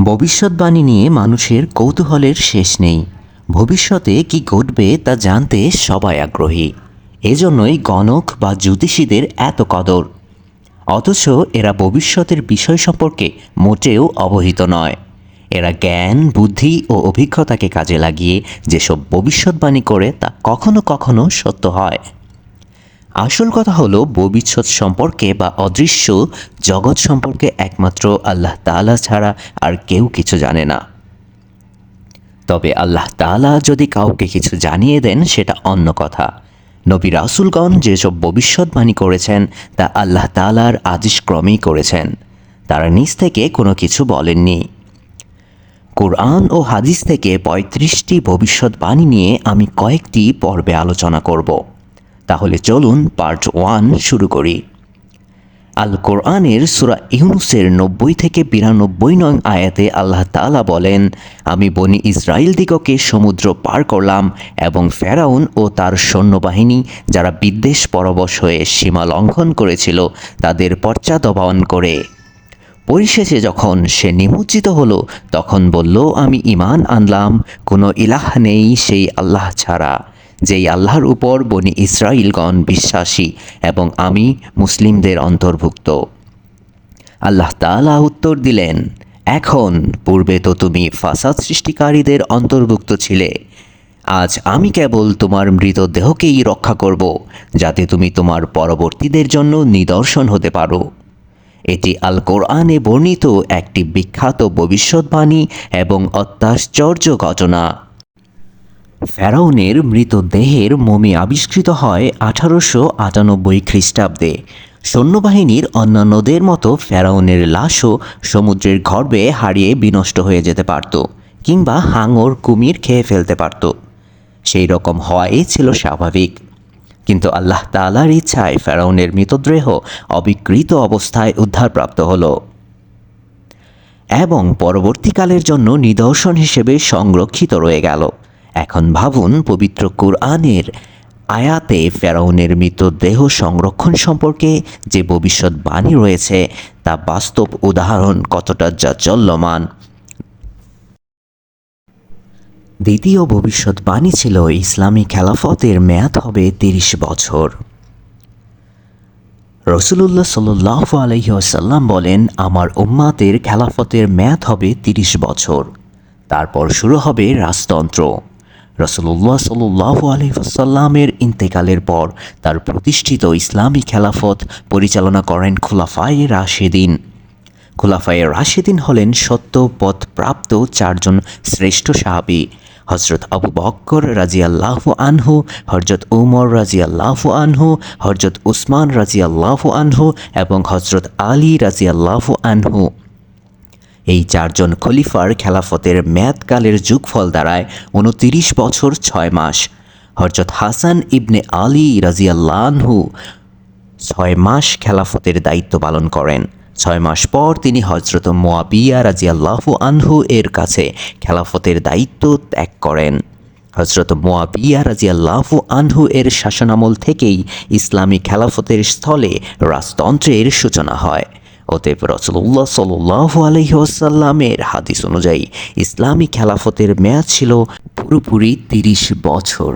ভবিষ্যৎবাণী নিয়ে মানুষের কৌতূহলের শেষ নেই। ভবিষ্যতে কি ঘটবে তা জানতে সবাই আগ্রহী। এজন্যই গণক বা জ্যোতিষীদের এত কদর। অথচ এরা ভবিষ্যতের বিষয় সম্পর্কে মোটেও অবহিত নয়। এরা জ্ঞান, বুদ্ধি ও অভিজ্ঞতাকে কাজে লাগিয়ে যেসব ভবিষ্যৎবাণী করে তা কখনো কখনো সত্য হয়। আসল কথা হলো, ভবিষ্যৎ সম্পর্কে বা অদৃশ্য জগৎ সম্পর্কে একমাত্র আল্লাহ তাআলা ছাড়া আর কেউ কিছু জানে না। তবে আল্লাহ তাআলা যদি কাউকে কিছু জানিয়ে দেন, সেটা অন্য কথা। নবী রাসুলগণ যেসব ভবিষ্যৎবাণী করেছেন, তা আল্লাহ তালার আদেশক্রমেই করেছেন। তারা নিজ থেকে কোনো কিছু বলেননি। কোরআন ও হাদিস থেকে পঁয়ত্রিশটি ভবিষ্যৎবাণী নিয়ে আমি কয়েকটি পর্বে আলোচনা করব। তাহলে চলুন পার্ট ওয়ান শুরু করি। আল কোরআনের সুরা ইউনুসের নব্বই থেকে বিরানব্বই নং আয়াতে আল্লাহ তাআলা বলেন, আমি বনি ইসরায়েল দিগকে সমুদ্র পার করলাম এবং ফেরাউন ও তার সৈন্যবাহিনী, যারা বিদ্বেষ পরবশ হয়ে সীমা লঙ্ঘন করেছিল, তাদের পশ্চাদবান করে। পরিশেষে যখন সে নিমজ্জিত হলো, তখন বলল, আমি ইমান আনলাম, কোনো ইলাহ নেই সেই আল্লাহ ছাড়া। যেই আল্লাহর উপর বনি ইসরাইলগণ বিশ্বাসী এবং আমি মুসলিমদের অন্তর্ভুক্ত। আল্লাহ তাআলা উত্তর দিলেন, এখন পূর্বে তো তুমি ফাসাদ সৃষ্টিকারীদের অন্তর্ভুক্ত ছিলে। আজ আমি কেবল তোমার মৃতদেহকেই রক্ষা করব, যাতে তুমি তোমার পরবর্তীদের জন্য নিদর্শন হতে পারো। এটি আল কোরআনে বর্ণিত একটি বিখ্যাত ভবিষ্যৎবাণী এবং অত্যাশ্চর্য ঘটনা। ফেরাউনের মৃতদেহের মমি আবিষ্কৃত হয় আঠারোশো আটানব্বই খ্রিস্টাব্দে। সৈন্যবাহিনীর অন্যান্যদের মতো ফেরাউনের লাশও সমুদ্রের গর্ভে হারিয়ে বিনষ্ট হয়ে যেতে পারত, কিংবা হাঙর কুমির খেয়ে ফেলতে পারত। সেই রকম হওয়াই ছিল স্বাভাবিক। কিন্তু আল্লাহ তাআলার ইচ্ছায় ফেরাউনের মৃতদেহ অবিকৃত অবস্থায় উদ্ধারপ্রাপ্ত হলো। এবং পরবর্তীকালের জন্য নিদর্শন হিসেবে সংরক্ষিত রয়ে গেল। এখন ভাবুন পবিত্র কোরআনের আয়াতে ফেরাউনের মৃতদেহ সংরক্ষণ সম্পর্কে যে ভবিষ্যৎবাণী রয়েছে, তা বাস্তব উদাহরণ কতটা জাচল্যমান দ্বিতীয় ভবিষ্যৎবাণী ছিল ইসলামী খেলাফতের মেয়াদ হবে তিরিশ বছর। রসুলুল্লাহ সাল্লাহ আলহিহাসাল্লাম বলেন, আমার উম্মাতের খেলাফতের মেয়াদ হবে তিরিশ বছর। তারপর শুরু হবে রাজতন্ত্র। রসুল্লাহ সাল্লাহ আলহিহাসাল্লামের ইন্তেকালের পর তার প্রতিষ্ঠিত ইসলামী খেলাফত পরিচালনা করেন খুলাফায়ে রাশেদিন। খুলাফায়ে রাশেদিন হলেন সত্য পথ প্রাপ্ত চারজন শ্রেষ্ঠ সাহাবি হজরত আবু বক্কর রাজিয়াল্লাহ আনহু হজরত উমর রাজিয়াল্লাহ আনহু হজরত উসমান রাজিয়াল্লাহ আনহু এবং হজরত আলী রাজিয়াল্লাহ আনহু। এই চারজন খলিফার খেলাফতের মেয়াদকালের যুগফল দাঁড়ায় উনতিরিশ বছর ছয় মাস। হজরত হাসান ইবনে আলী রাজিয়াল্লাহু ছয় মাস খেলাফতের দায়িত্ব পালন করেন। ছয় মাস পর তিনি হজরত মোয়াবিয়া রাজিয়াল্লাহু আনহু এর কাছে খেলাফতের দায়িত্ব ত্যাগ করেন। হজরত মোয়াবিয়া রাজিয়াল্লাহু আনহু এর শাসনামল থেকেই ইসলামী খেলাফতের স্থলে রাজতন্ত্রের সূচনা হয়। অতএব রসুল্লাহ সাল্লাহ আলহিহাসাল্লামের হাদিস অনুযায়ী ইসলামী খেলাফতের মেয়াদ ছিল পুরোপুরি তিরিশ বছর।